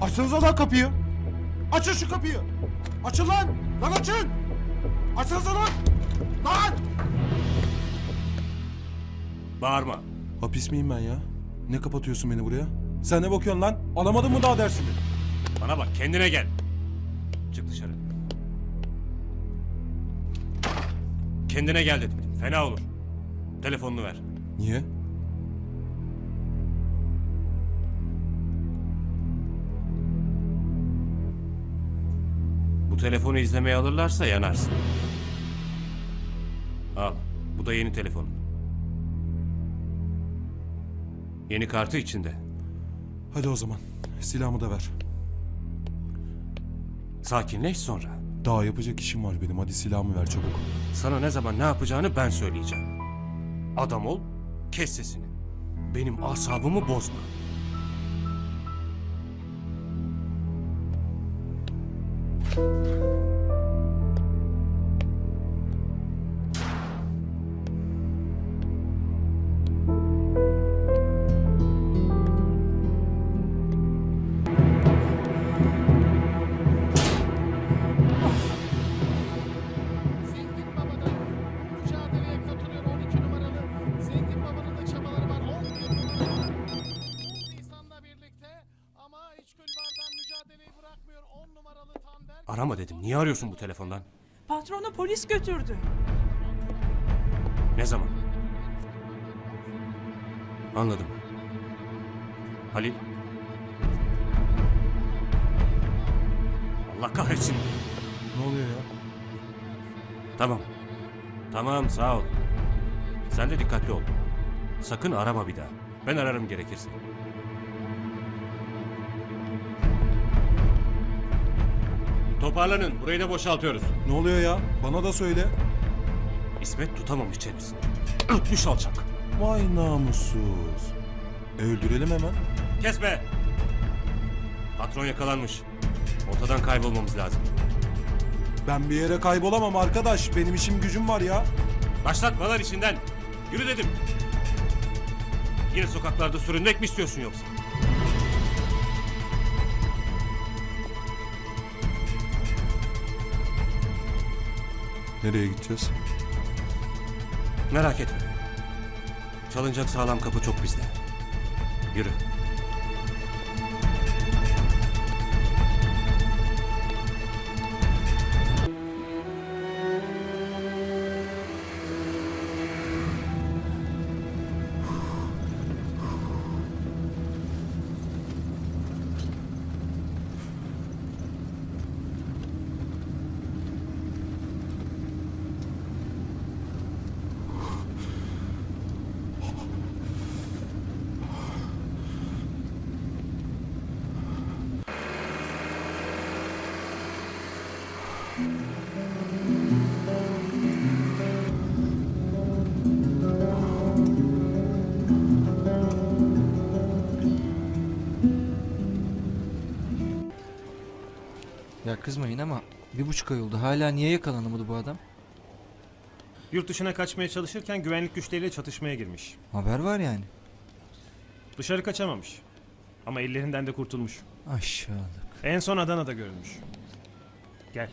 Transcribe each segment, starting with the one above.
Açsanıza lan kapıyı. Açın şu kapıyı. Açın lan. Lan açın. Açsanıza lan. Lan. Bağırma. Hapis miyim ben ya? Ne kapatıyorsun beni buraya? Sen ne bakıyorsun lan? Alamadın mı daha dersini? Bana bak kendine gel. Çık dışarı. Kendine gel dedim. Fena olur. Telefonunu ver. Niye? Bu telefonu izlemeye alırlarsa yanarsın. Al. Bu da yeni telefonun. Yeni kartı içinde. Hadi o zaman. Silahımı da ver. Sakinleş sonra. Daha yapacak işim var benim. Hadi silahımı ver çabuk. Sana ne zaman ne yapacağını ben söyleyeceğim. Adam ol, kes sesini. Benim asabımı bozma. Arama dedim. Niye arıyorsun bu telefondan? Patronu polis götürdü. Ne zaman? Anladım. Halil? Allah kahretsin. Ne oluyor ya? Tamam. Tamam sağ ol. Sen de dikkatli ol. Sakın arama bir daha. Ben ararım gerekirse. Toparlanın. Burayı da boşaltıyoruz. Ne oluyor ya? Bana da söyle. İsmet tutamamış çenesini. Ötmüş alçak. Vay namussuz. E, öldürelim hemen. Kes be! Patron yakalanmış. Ortadan kaybolmamız lazım. Ben bir yere kaybolamam arkadaş. Benim işim gücüm var ya. Başlatma lan işinden. Yürü dedim. Yine sokaklarda sürünmek mi istiyorsun yoksa? Nereye gideceğiz? Merak etme. Çalınacak sağlam kapı çok bizde. Yürü. Ya kızmayın ama bir buçuk ay oldu. Hala niye yakalanamadı bu adam? Yurt dışına kaçmaya çalışırken güvenlik güçleriyle çatışmaya girmiş. Haber var yani. Dışarı kaçamamış. Ama ellerinden de kurtulmuş. Aşağılık. En son Adana'da görülmüş. Gel.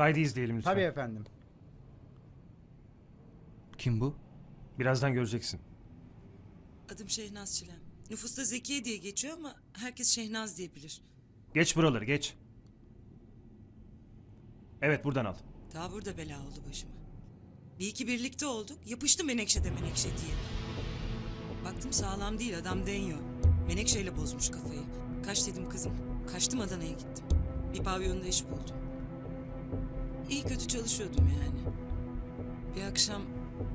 Kaydı izleyelim lütfen. Tabii efendim. Kim bu? Birazdan göreceksin. Adım Şehnaz Çilem. Nüfusta Zekiye diye geçiyor ama herkes Şehnaz diyebilir. Geç buraları geç. Evet buradan al. Daha burada bela oldu başıma. Bir iki birlikte olduk. Yapıştı Menekşe de Menekşe diye. Baktım sağlam değil adam deniyor. Menekşeyle bozmuş kafayı. Kaç dedim kızım. Kaçtım Adana'ya gittim. Bir pavyonda iş buldum. İyi kötü çalışıyordum yani. Bir akşam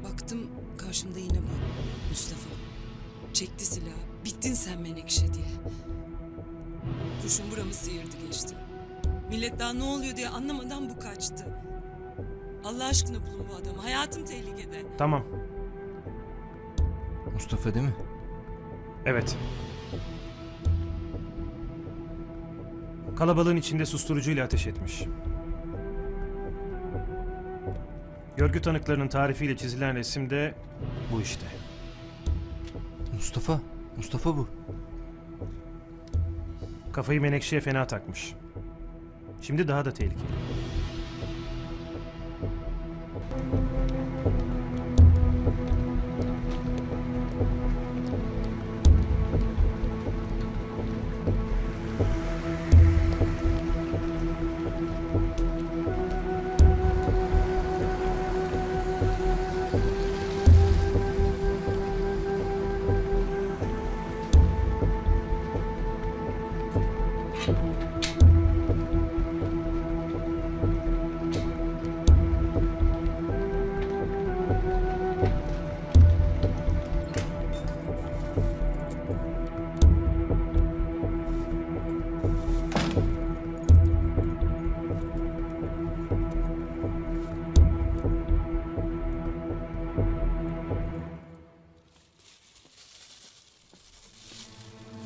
baktım karşımda yine bu. Mustafa. Çekti silahı. Bittin sen Menekşe diye. Kurşun buramı sıyırdı geçti. Millet daha ne oluyor diye anlamadan bu kaçtı. Allah aşkına bulun bu adamı. Hayatım tehlikede. Tamam. Mustafa değil mi? Evet. Kalabalığın içinde susturucuyla ateş etmiş. Görgü tanıklarının tarifiyle çizilen resim de bu işte. Mustafa. Mustafa bu. Kafayı Menekşe'ye fena takmış. Şimdi daha da tehlikeli.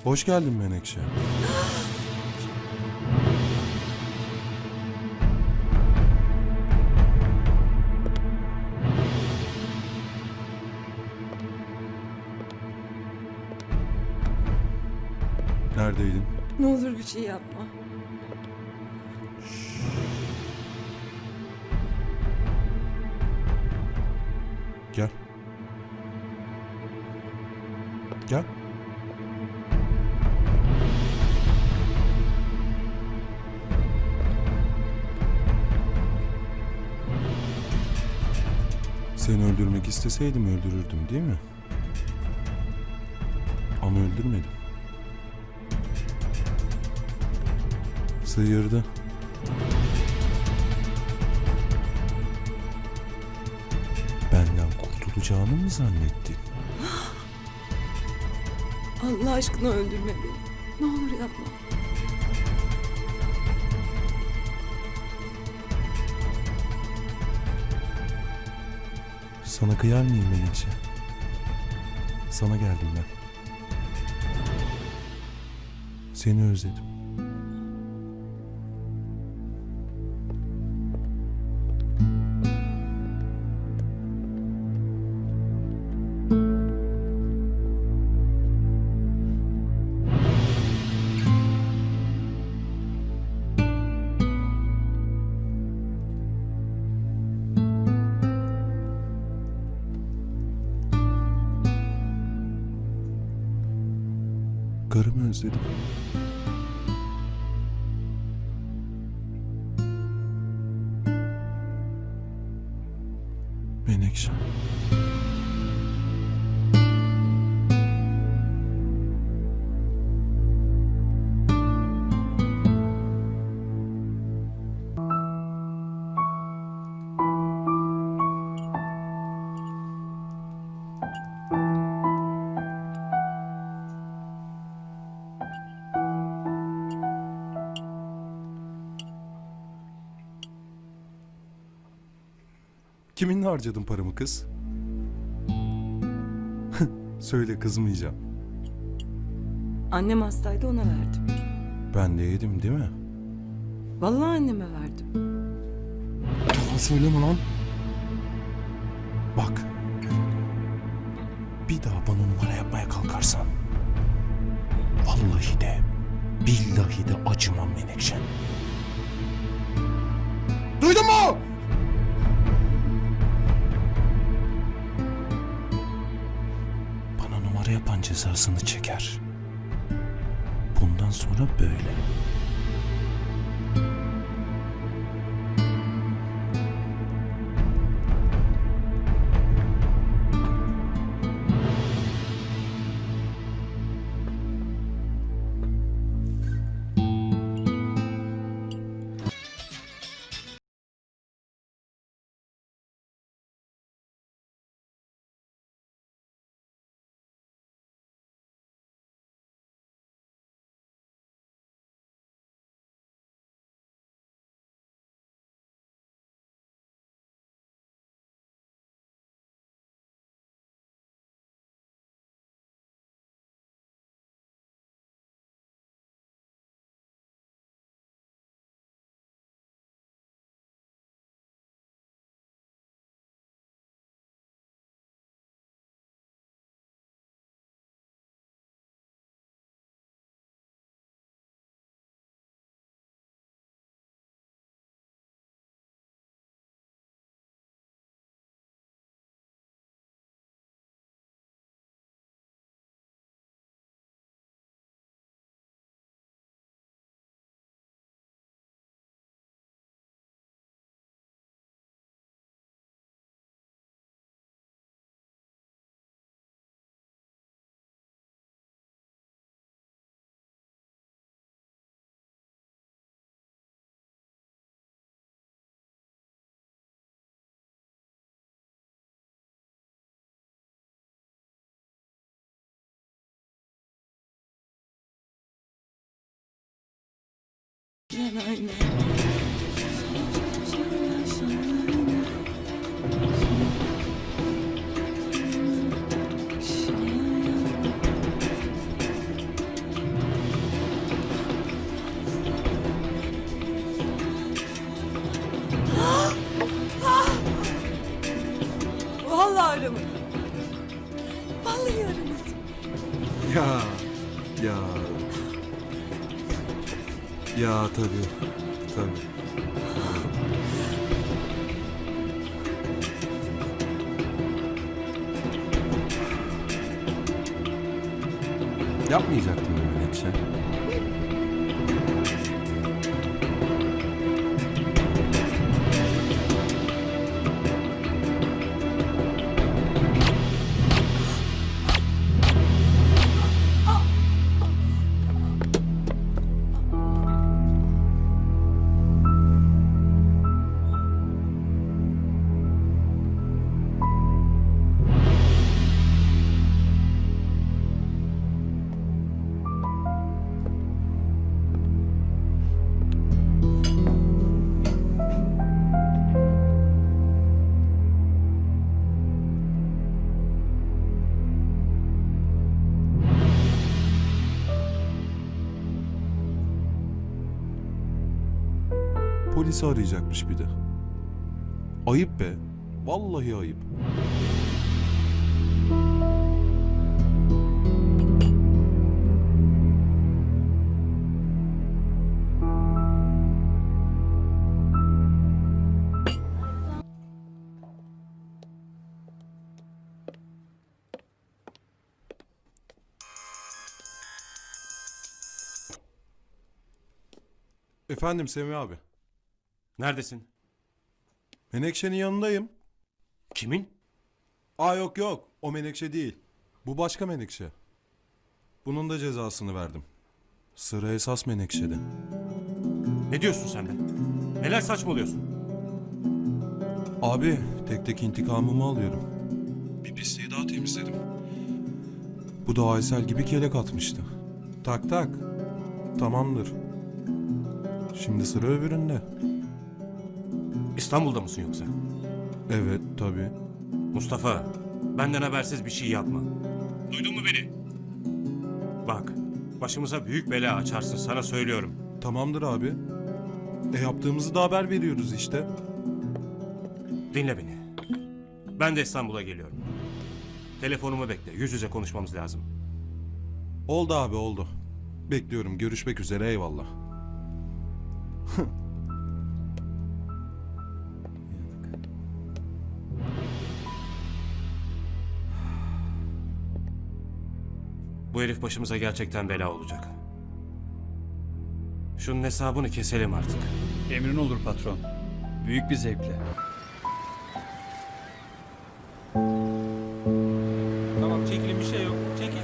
Hoş geldin Menekşe. Neredeydin? Ne olur bir şey yapma. Gel. Gel. Seni öldürmek isteseydim öldürürdüm değil mi? Ama öldürmedim. Sıyırdı. Benden kurtulacağını mı zannettin? Allah aşkına öldürme beni. Ne olur yapma. Sana kıyar mıyım Menekşe? Sana geldim ben. Seni özledim. Karımı özledim. Kiminle harcadın paramı kız? Söyle kızmayacağım. Annem hastaydı ona verdim. Ben de yedim değil mi? Vallahi anneme verdim. Yalan söyleme lan. Bak. Bir daha bana numara yapmaya kalkarsan. Vallahi de billahi de acımam Menekşe. Duydun mu? Cezasını çeker. Bundan sonra böyle. Şenayna. Vallahi Yapmayacaktım ben öyle Polisi arayacakmış bir de. Ayıp be. Vallahi ayıp. Efendim Semih abi. Neredesin? Menekşe'nin yanındayım. Kimin? Aa yok yok. O Menekşe değil. Bu başka Menekşe. Bunun da cezasını verdim. Sıra esas Menekşe'de. Ne diyorsun sen be? Neler saçmalıyorsun? Abi tek tek intikamımı alıyorum. Bir pisliği daha temizledim. Bu da Aysel gibi kelek atmıştı. Tak tak. Tamamdır. Şimdi sıra öbüründe. İstanbul'da mısın yoksa? Evet tabii. Mustafa, benden habersiz bir şey yapma. Duydun mu beni? Bak, başımıza büyük bela açarsın sana söylüyorum. Tamamdır abi. E yaptığımızı da haber veriyoruz işte. Dinle beni. Ben de İstanbul'a geliyorum. Telefonumu bekle, yüz yüze konuşmamız lazım. Oldu abi oldu. Bekliyorum. Görüşmek üzere eyvallah. Bu herif başımıza gerçekten bela olacak. Şunun hesabını keselim artık. Emrin olur patron. Büyük bir zevkle. Tamam çekilin bir şey yok. Çekil.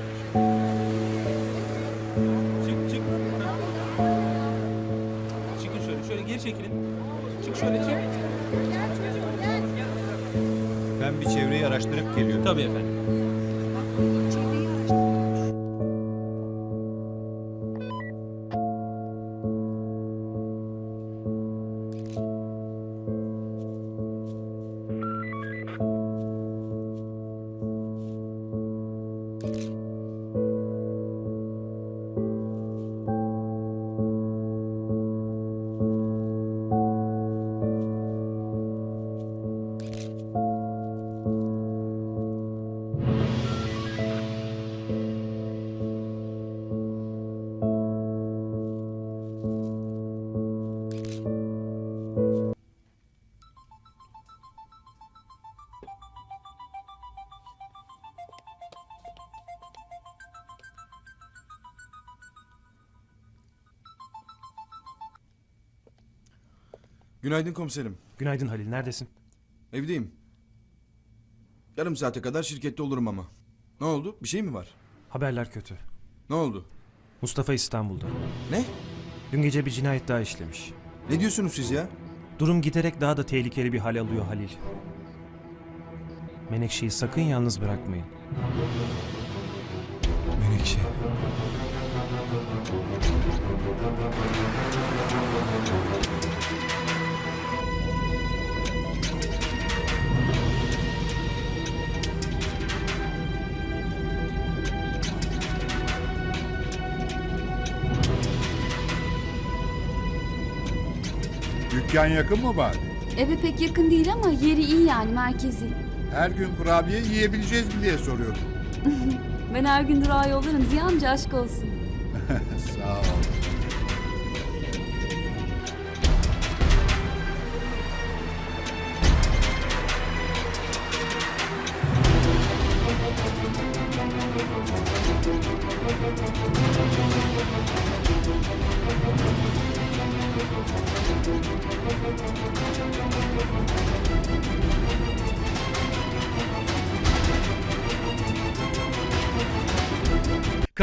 Çık çık. Çıkın şöyle. Şöyle geri çekilin. Çık şöyle çık. Ben bir çevreyi araştırıp geliyorum. Tabii efendim. Günaydın komiserim. Günaydın Halil. Neredesin? Evdeyim. Yarım saate kadar şirkette olurum ama. Ne oldu? Bir şey mi var? Haberler kötü. Ne oldu? Mustafa İstanbul'da. Ne? Dün gece bir cinayet daha işlemiş. Ne diyorsunuz siz ya? Durum giderek daha da tehlikeli bir hal alıyor Halil. Menekşe'yi sakın yalnız bırakmayın. Menekşe. Dükkan yakın mı bari? Eve pek yakın değil ama yeri iyi yani merkezi. Her gün kurabiye yiyebileceğiz mi diye soruyorum. Ben her gün durağa yollarım. Ziya amca aşk olsun. Sağ ol.